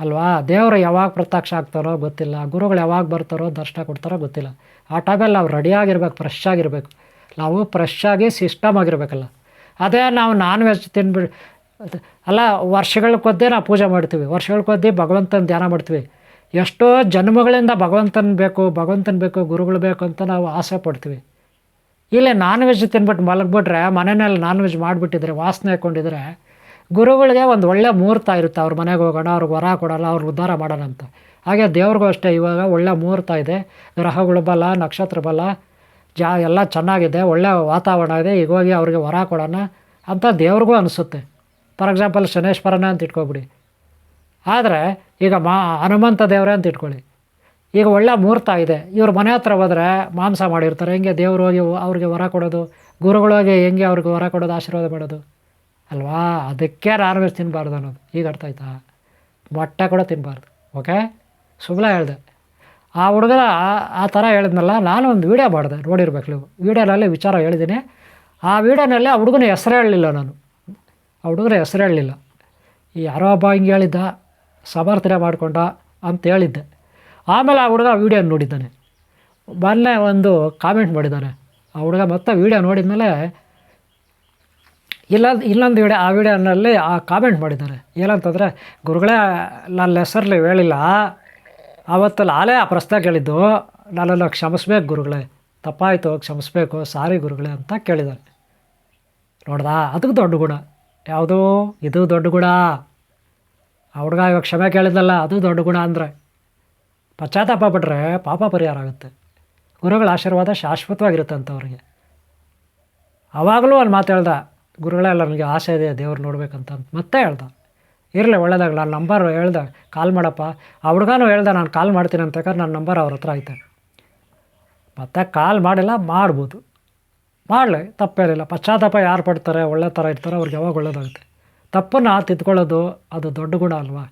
ಅಲ್ವಾ? ದೇವರು ಯಾವಾಗ ಪ್ರತ್ಯಕ್ಷ ಆಗ್ತಾರೋ ಗೊತ್ತಿಲ್ಲ. ಗುರುಗಳು ಯಾವಾಗ ಬರ್ತಾರೋ ದರ್ಶನ ಕೊಡ್ತಾರೋ ಗೊತ್ತಿಲ್ಲ. ಆ ಟೈಮಲ್ಲಿ ನಾವು ರೆಡಿಯಾಗಿರ್ಬೇಕು ಫ್ರೆಶ್ ಆಗಿರಬೇಕು. ನಾವು ಫ್ರೆಶ್ ಆಗಿ ಸಿಸ್ಟಮ್ ಆಗಿರಬೇಕಲ್ಲ. ಅದೇ ನಾವು ನಾನ್ ವೆಜ್ ತಿನ್ಬಿಡಿ, ಅಲ್ಲ ವರ್ಷಗಳ ಕೊದ್ದೇ ನಾವು ಪೂಜೆ ಮಾಡ್ತೀವಿ. ವರ್ಷಗಳ ಕೊದ್ದೇ ಭಗವಂತನ ಧ್ಯಾನ ಮಾಡ್ತೀವಿ. ಎಷ್ಟೋ ಜನ್ಮಗಳಿಂದ ಭಗವಂತನ ಬೇಕು ಭಗವಂತನ ಬೇಕು, ಗುರುಗಳು ಬೇಕು ಅಂತ ನಾವು ಆಸೆ ಪಡ್ತೀವಿ. ಇಲ್ಲೇ ನಾನ್ ವೆಜ್ ತಿನ್ಬಿಟ್ಟು ಮಲಗಿಬಿಟ್ರೆ ಮನೆಯಲ್ಲಿ ನಾನ್ ವೆಜ್ ಮಾಡಿಬಿಟ್ಟಿದ್ರೆ, ವಾಸನೆ ಹಾಕ್ಕೊಂಡಿದ್ರೆ ಗುರುಗಳಿಗೆ ಒಂದು ಒಳ್ಳೆ ಮುಹೂರ್ತ ಇರುತ್ತೆ. ಅವ್ರ ಮನೆಗೆ ಹೋಗೋಣ, ಅವ್ರಿಗೆ ವರ ಕೊಡೋಲ್ಲ, ಅವ್ರಿಗೆ ಉದ್ಧಾರ ಮಾಡೋಣ ಅಂತ. ಹಾಗೆ ದೇವ್ರಿಗೂ ಅಷ್ಟೇ ಇವಾಗ ಒಳ್ಳೆ ಮುಹೂರ್ತ ಇದೆ. ಗ್ರಹಗಳು ಬಲ, ನಕ್ಷತ್ರ ಬಲ ಜಾ ಎಲ್ಲ ಚೆನ್ನಾಗಿದೆ ಒಳ್ಳೆಯ ವಾತಾವರಣ ಇದೆ, ಈಗ ಹೋಗಿ ಅವ್ರಿಗೆ ವರ ಕೊಡೋಣ ಅಂತ ದೇವ್ರಿಗೂ ಅನಿಸುತ್ತೆ. ಫಾರ್ ಎಕ್ಸಾಂಪಲ್ ಶನೇಶ್ವರನ ಅಂತ ಇಟ್ಕೊಬಿಡಿ. ಆದರೆ ಈಗ ಮಾ, ಹನುಮಂತ ದೇವರೇ ಅಂತ ಇಟ್ಕೊಳ್ಳಿ. ಈಗ ಒಳ್ಳೆ ಮುಹೂರ್ತ ಇದೆ. ಇವ್ರ ಮನೆ ಹತ್ರ ಹೋದರೆ ಮಾಂಸ ಮಾಡಿರ್ತಾರೆ. ಹೆಂಗೆ ದೇವ್ರು ಹೋಗಿ ಅವ್ರಿಗೆ ವರ ಕೊಡೋದು? ಗುರುಗಳೋಗಿ ಹೆಂಗೆ ಅವ್ರಿಗೆ ವರ ಕೊಡೋದು, ಆಶೀರ್ವಾದ ಮಾಡೋದು? ಅಲ್ವಾ? ಅದಕ್ಕೆ ನಾನ್ ವೆಜ್ ತಿನ್ನಬಾರ್ದು ಅನ್ನೋದು. ಈಗ ಅರ್ಥ ಆಯ್ತಾ? ಮೊಟ್ಟೆ ಕೂಡ ತಿನ್ನಬಾರ್ದು ಓಕೆ ಸುಮ್ಮನೆ ಹೇಳ್ದೆ. ಆ ಹುಡುಗ ಆ ಥರ ಹೇಳಿದ್ನಲ್ಲ, ನಾನು ಒಂದು ವೀಡಿಯೋ ಮಾಡಿದೆ, ನೋಡಿರ್ಬೇಕು ನೀವು. ವೀಡಿಯೋನಲ್ಲಿ ವಿಚಾರ ಹೇಳಿದ್ದೀನಿ. ಆ ವೀಡಿಯೋನಲ್ಲಿ ಆ ಹುಡುಗನ ಹೆಸರು ಹೇಳಲಿಲ್ಲ ನಾನು. ಆ ಹುಡುಗನ ಹೆಸರು ಹೇಳಲಿಲ್ಲ. ಈ ಯಾರೋ ಒಬ್ಬ ಹಿಂಗೆ ಹೇಳಿದ್ದ, ಸಮರ್ಥನೆ ಮಾಡಿಕೊಂಡ ಅಂತ ಹೇಳಿದ್ದೆ. ಆಮೇಲೆ ಆ ಹುಡುಗ ವಿಡಿಯೋ ನೋಡಿದ್ದಾನೆ. ಮೊನ್ನೆ ಒಂದು ಕಾಮೆಂಟ್ ಮಾಡಿದ್ದಾನೆ. ಆ ಹುಡುಗ ಮತ್ತೆ ವೀಡಿಯೋ ನೋಡಿದ್ಮೇಲೆ, ಇಲ್ಲ, ಇನ್ನೊಂದು ವಿಡಿಯೋ ಆ ವಿಡಿಯೋನಲ್ಲಿ ಆ ಕಾಮೆಂಟ್ ಮಾಡಿದ್ದಾರೆ ಏನಂತಂದರೆ, ಗುರುಗಳೇ, ನನ್ನ ಹೆಸರಲ್ಲಿ ಹೇಳಿಲ್ಲ. ಆವತ್ತಲ್ಲಿ ನಾಳೆ ಆ ಪ್ರಶ್ನೆ ಕೇಳಿದ್ದು ನನ್ನನ್ನು ಕ್ಷಮಿಸ್ಬೇಕು ಗುರುಗಳೇ, ತಪ್ಪಾಯಿತು, ಕ್ಷಮಿಸ್ಬೇಕು, ಸಾರಿ ಗುರುಗಳೇ ಅಂತ ಕೇಳಿದ್ದಾರೆ ನೋಡ್ದಾ, ಅದಕ್ಕೆ ದೊಡ್ಡ ಗುಣ. ಯಾವುದು? ಇದು ದೊಡ್ಡ ಗುಣ. ಆ ಹುಡುಗ ಇವಾಗ ಕ್ಷಮೆ ಕೇಳಿದ್ನಲ್ಲ, ಅದು ದೊಡ್ಡ ಗುಣ ಅಂದರೆ. ಪಶ್ಚಾತ್ತಾಪ ಪಟ್ಟರೆ ಪಾಪ ಪರಿಹಾರ ಆಗುತ್ತೆ. ಗುರುಗಳ ಆಶೀರ್ವಾದ ಶಾಶ್ವತವಾಗಿರುತ್ತೆ ಅವ್ರಿಗೆ ಆವಾಗಲೂ ಅವ್ನು ಮಾತು ಹೇಳ್ದ ಗುರುಗಳೆಲ್ಲ ನನಗೆ ಆಸೆ ಇದೆ, ದೇವ್ರು ನೋಡ್ಬೇಕಂತ ಮತ್ತೆ ಹೇಳ್ದ. ಇರಲಿ ಒಳ್ಳೇದಾಗ ನಾನು ನಂಬರ್ ಹೇಳ್ದೆ ಕಾಲ್ ಮಾಡಪ್ಪ. ಆ ಹುಡುಗನೂ ಹೇಳ್ದೆ, ನಾನು ಕಾಲ್ ಮಾಡ್ತೀನಿ ಅಂತ ಯಾಕಂದ್ರೆ ನನ್ನ ನಂಬರ್ ಅವ್ರ ಹತ್ರ ಐತೆ ಮತ್ತೆ ಕಾಲ್ ಮಾಡಿಲ್ಲ, ಮಾಡ್ಬೋದು. ಮಾಡಲಿ ತಪ್ಪೇನಿಲ್ಲ ಪಶ್ಚಾತ್ತಾಪ ಯಾರು ಪಡ್ತಾರೆ, ಒಳ್ಳೆ ಥರ ಇರ್ತಾರೆ, ಅವ್ರಿಗೆ ಯಾವಾಗ ಒಳ್ಳೇದಾಗುತ್ತೆ. ತಪ್ಪನ್ನು ತಿದ್ಕೊಳ್ಳೋದು, ಅದು ದೊಡ್ಡ ಗುಣ ಅಲ್ವಾ?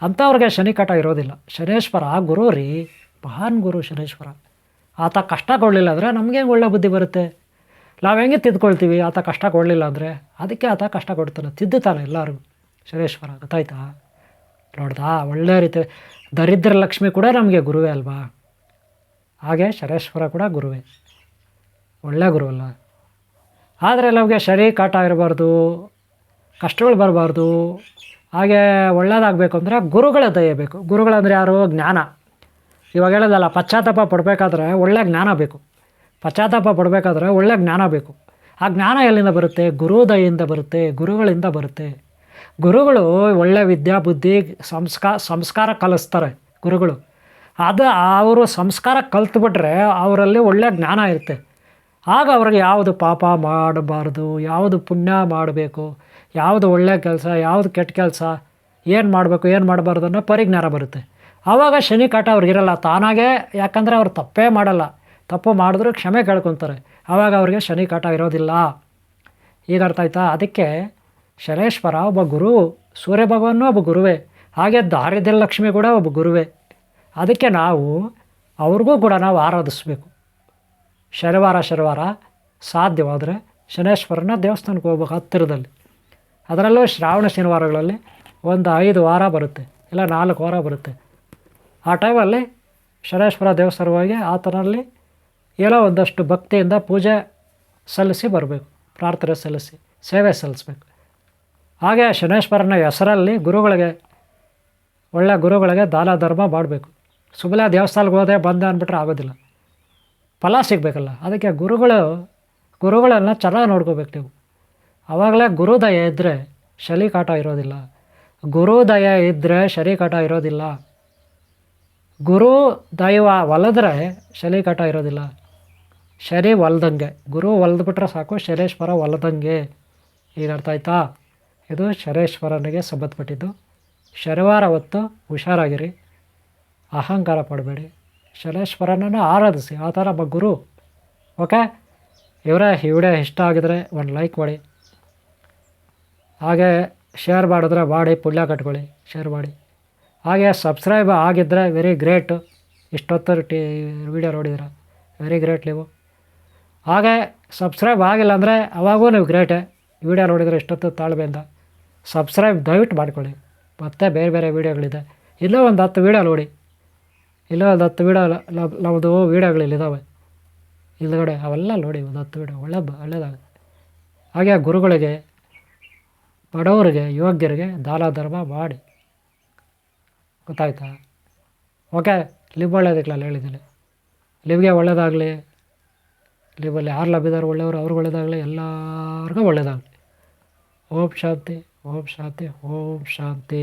ಅಂಥವ್ರಿಗೆ ಶನಿಕಟ ಇರೋದಿಲ್ಲ. ಶನೇಶ್ವರ ಗುರು ರೀ, ಮಹಾನ್ ಗುರು ಶನೇಶ್ವರ. ಆತ ಕಷ್ಟ ಕೊಡಲಿಲ್ಲ ಅಂದರೆ ನಮಗೆ ಒಳ್ಳೆ ಬುದ್ಧಿ ಬರುತ್ತೆ? ನಾವು ಹೆಂಗೆ ತಿದ್ಕೊಳ್ತೀವಿ, ಆತ ಕಷ್ಟ ಕೊಡಲಿಲ್ಲ ಅಂದರೆ? ಅದಕ್ಕೆ ಆತ ಕಷ್ಟ ಕೊಡ್ತಾನೆ. ತಿದ್ದುತ್ತಾನೆ ಎಲ್ಲರಿಗೂ. ಶನೇಶ್ವರ ಗೊತ್ತಾಯ್ತಾ ನೋಡ್ದಾ? ಒಳ್ಳೆ ರೀತಿ ದರಿದ್ರ ಲಕ್ಷ್ಮಿ ಕೂಡ ನಮಗೆ ಗುರುವೇ ಅಲ್ವಾ? ಹಾಗೆ ಶರೇಶ್ವರ ಕೂಡ ಗುರುವೇ. ಒಳ್ಳೆ ಗುರು ಅಲ್ಲ ಆದರೆ ನಮಗೆ ಶರೀ ಕಾಟ ಇರಬಾರ್ದು, ಕಷ್ಟಗಳು ಬರಬಾರ್ದು. ಹಾಗೆ ಒಳ್ಳೇದಾಗಬೇಕು ಅಂದರೆ ಗುರುಗಳ ದಯ ಬೇಕು. ಗುರುಗಳಂದರೆ ಯಾರು? ಜ್ಞಾನ. ಇವಾಗ ಹೇಳೋದಲ್ಲ, ಪಶ್ಚಾತ್ತಾಪ ಪಡಬೇಕಾದ್ರೆ ಒಳ್ಳೆ ಜ್ಞಾನ ಬೇಕು. ಪಶ್ಚಾತ್ತಾಪ ಪಡಬೇಕಾದ್ರೆ ಒಳ್ಳೆ ಜ್ಞಾನ ಬೇಕು. ಆ ಜ್ಞಾನ ಎಲ್ಲಿಂದ ಬರುತ್ತೆ? ಗುರು ದಯೆಯಿಂದ ಬರುತ್ತೆ, ಗುರುಗಳಿಂದ ಬರುತ್ತೆ. ಗುರುಗಳು ಒಳ್ಳೆ ವಿದ್ಯಾ, ಬುದ್ಧಿ ಸಂಸ್ಕಾರ ಸಂಸ್ಕಾರ ಕಲಿಸ್ತಾರೆ ಗುರುಗಳು. ಅದು ಅವರು ಸಂಸ್ಕಾರ ಕಲ್ತ್ಬಿಟ್ರೆ ಅವರಲ್ಲಿ ಒಳ್ಳೆ ಜ್ಞಾನ ಇರುತ್ತೆ. ಆಗ ಅವ್ರಿಗೆ ಯಾವುದು ಪಾಪ ಮಾಡಬಾರ್ದು, ಯಾವುದು ಪುಣ್ಯ ಮಾಡಬೇಕು, ಯಾವುದು ಒಳ್ಳೆ ಕೆಲಸ, ಯಾವುದು ಕೆಟ್ಟ ಕೆಲಸ, ಏನು ಮಾಡಬೇಕು, ಏನು ಮಾಡಬಾರ್ದು ಅನ್ನೋ ಪರಿಜ್ಞಾನ ಬರುತ್ತೆ. ಆವಾಗ ಶನಿ ಕಾಟ ಅವ್ರಿಗಿರಲ್ಲ ತಾನಾಗೇ ಯಾಕಂದರೆ ಅವ್ರು ತಪ್ಪೇ ಮಾಡಲ್ಲ. ತಪ್ಪು ಮಾಡಿದ್ರು ಕ್ಷಮೆ ಕೇಳ್ಕೊತಾರೆ. ಆವಾಗ ಅವ್ರಿಗೆ ಶನಿ ಕಾಟ ಇರೋದಿಲ್ಲ. ಈಗ ಅರ್ಥ ಆಯ್ತಾ? ಅದಕ್ಕೆ ಶನೇಶ್ವರ ಒಬ್ಬ ಗುರು ಸೂರ್ಯ ಭಗವಾನು ಒಬ್ಬ ಗುರುವೇ. ಹಾಗೆ ದಾರಿದ್ರ್ಯಲಕ್ಷ್ಮಿ ಕೂಡ ಒಬ್ಬ ಗುರುವೇ. ಅದಕ್ಕೆ ನಾವು, ಅವ್ರಿಗೂ ಕೂಡ ನಾವು ಆರಾಧಿಸ್ಬೇಕು. ಶನಿವಾರ ಶನಿವಾರ ಸಾಧ್ಯವಾದರೆ ಶನೇಶ್ವರನ ದೇವಸ್ಥಾನಕ್ಕೆ ಹೋಗ್ಬೇಕು ಹತ್ತಿರದಲ್ಲಿ. ಅದರಲ್ಲೂ ಶ್ರಾವಣ ಶನಿವಾರಗಳಲ್ಲಿ ಒಂದು ಐದು ವಾರ ಬರುತ್ತೆ, ಇಲ್ಲ ನಾಲ್ಕು ವಾರ ಬರುತ್ತೆ. ಆ ಟೈಮಲ್ಲಿ ಶನೇಶ್ವರ ದೇವಸ್ಥಾನ ಹೋಗಿ ಆತನಲ್ಲಿ ಏನೋ ಒಂದಷ್ಟು ಭಕ್ತಿಯಿಂದ ಪೂಜೆ ಸಲ್ಲಿಸಿ ಬರಬೇಕು, ಪ್ರಾರ್ಥನೆ ಸಲ್ಲಿಸಿ, ಸೇವೆ ಸಲ್ಲಿಸ್ಬೇಕು. ಹಾಗೆ ಶನೇಶ್ವರನ ಹೆಸರಲ್ಲಿ ಗುರುಗಳಿಗೆ, ಒಳ್ಳೆ ಗುರುಗಳಿಗೆ ದಾನ ಧರ್ಮ ಮಾಡಬೇಕು. ಸುಮ್ಮನೆ ದೇವಸ್ಥಾನಕ್ಕೆ ಹೋದೆ, ಬಂದೆ ಅಂದ್ಬಿಟ್ರೆ ಆಗೋದಿಲ್ಲ. ಫಲ ಸಿಗಬೇಕಲ್ಲ. ಅದಕ್ಕೆ ಗುರುಗಳು, ಗುರುಗಳನ್ನು ಚೆನ್ನಾಗಿ ನೋಡ್ಕೋಬೇಕು ನೀವು. ಆವಾಗಲೇ ಗುರುದಯ ಇದ್ದರೆ ಶಲಿ ಕಾಟ ಇರೋದಿಲ್ಲ. ಗುರುದಯ ಇದ್ದರೆ ಶರಿ ಕಾಟ ಇರೋದಿಲ್ಲ. ಗುರು ದೈವ ಒಲಿದ್ರೆ ಶಲಿ ಕಾಟ ಇರೋದಿಲ್ಲ. ಶರಿ ಒಲ್ದಂಗೆ. ಗುರು ಒಲ್ದ್ಬಿಟ್ರೆ ಸಾಕು ಶರೇಶ್ವರ ಒಲ್ದಂಗೆ. ಈಗ ಅರ್ಥ ಆಯ್ತಾ? ಇದು ಶರೇಶ್ವರನಿಗೆ ಸಂಬಂಧಪಟ್ಟಿದ್ದು ಶನಿವಾರ ಹೊತ್ತು ಹುಷಾರಾಗಿರಿ. ಅಹಂಕಾರ ಪಡಬೇಡಿ. ಶನೇಶ್ವರನನ್ನು ಆರಾಧಿಸಿ. ಆ ಥರ ಒಬ್ಬ ಗುರು. ಓಕೆ? ಇವರೇ ಈ ವಿಡಿಯೋ ಇಷ್ಟ ಆಗಿದರೆ ಒಂದು ಲೈಕ್ ಮಾಡಿ. ಹಾಗೆ ಶೇರ್ ಮಾಡಿದ್ರೆ ಮಾಡಿ, ಪುಣ್ಯ ಕಟ್ಕೊಳ್ಳಿ. ಶೇರ್ ಮಾಡಿ. ಹಾಗೆ ಸಬ್ಸ್ಕ್ರೈಬ್ ಆಗಿದ್ದರೆ ವೆರಿ ಗ್ರೇಟ್. ಇಷ್ಟೊತ್ತು ಟಿ ವಿಡಿಯೋ ನೋಡಿದ್ರೆ ವೆರಿ ಗ್ರೇಟ್ ನೀವು. ಹಾಗೆ ಸಬ್ಸ್ಕ್ರೈಬ್ ಆಗಿಲ್ಲ ಅಂದರೆ ಅವಾಗೂ ನೀವು ಗ್ರೇಟೇ. ವಿಡಿಯೋ ನೋಡಿದರೆ ಇಷ್ಟೊತ್ತು ತಾಳ್ಮೆಯಿಂದ. ಸಬ್ಸ್ಕ್ರೈಬ್ ದಯವಿಟ್ಟು ಮಾಡ್ಕೊಳ್ಳಿ. ಮತ್ತೆ ಬೇರೆ ಬೇರೆ ವೀಡಿಯೋಗಳಿದೆ. ಇಲ್ಲೋ ಒಂದು ಹತ್ತು ವೀಡಿಯೋ ನೋಡಿ. ಇಲ್ಲೋ ಒಂದು ಹತ್ತು ವೀಡಿಯೋ ನಮ್ಮದು ವೀಡಿಯೋಗಳಿದ್ದಾವೆ ಹಿಂದ್ಗಡೆ ಅವೆಲ್ಲ ನೋಡಿ ಒಂದು ಹತ್ತು ವೀಡಿಯೋ. ಒಳ್ಳೆ ಒಳ್ಳೆಯದಾಗುತ್ತೆ ಹಾಗೆ ಗುರುಗಳಿಗೆ, ಬಡವರಿಗೆ, ಯೋಗ್ಯರಿಗೆ ದಾನ ಧರ್ಮ ಮಾಡಿ. ಗೊತ್ತಾಯ್ತಾ? ಓಕೆ ಲಿವ್ ಒಳ್ಳೇದಕ್ಲಲ್ಲ ಹೇಳಿದ್ದೀನಿ. ಲಿವ್ಗೆ ಒಳ್ಳೇದಾಗಲಿ ಲಿವಲ್ಲಿ ಯಾರು ಲಭ್ಯದಾರು ಒಳ್ಳೆಯವರು ಅವ್ರಿಗೆ ಒಳ್ಳೇದಾಗಲಿ, ಎಲ್ಲರಿಗೂ ಒಳ್ಳೇದಾಗಲಿ. ಓಂ ಶಾಂತಿ. ಓಂ ಶಾಂತಿ ಓಂ ಶಾಂತಿ